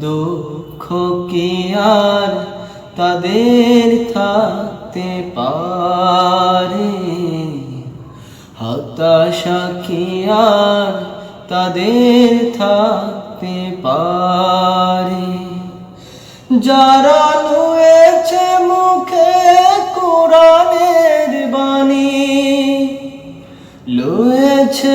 দুঃখ কি আর তাদের থাকতে পারে? হতাশা কি আর তাদের থাকতে পারে? যারা রয়েছে মুখে কোরআনের বাণী লয়েছে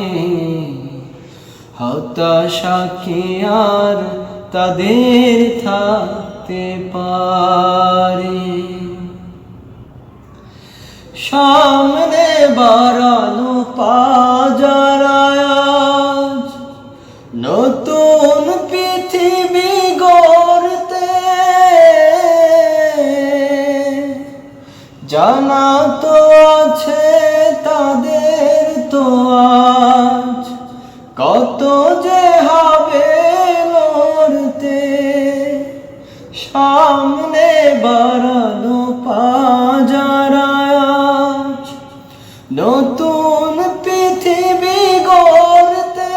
হতাশা কি আর তাদের থাকতে পারে? সামনে বাড়ানো পাজারায়াজ নতুন পৃথিবী গড়তে। জানা তো আছে কত যে হবে লড়তে, সামনে বাড়ানো পাজারায়াজ নতুন পৃথিবী গড়তে,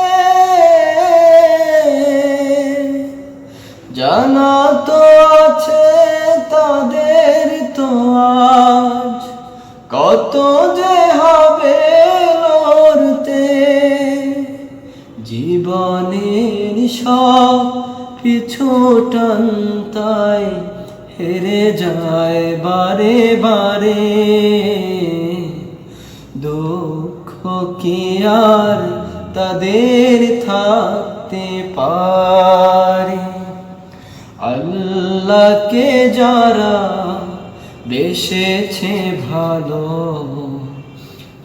জানা তো আছে তাদের তো আজ। কত যে জীবনের সব পিছু টানতাই হেরে যায় বারে বারে। দুঃখ কি আর তাদের থাকতে পারে? আল্লাহকে যারা বেসেছে ভালো,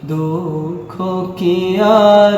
দুঃখ কি আর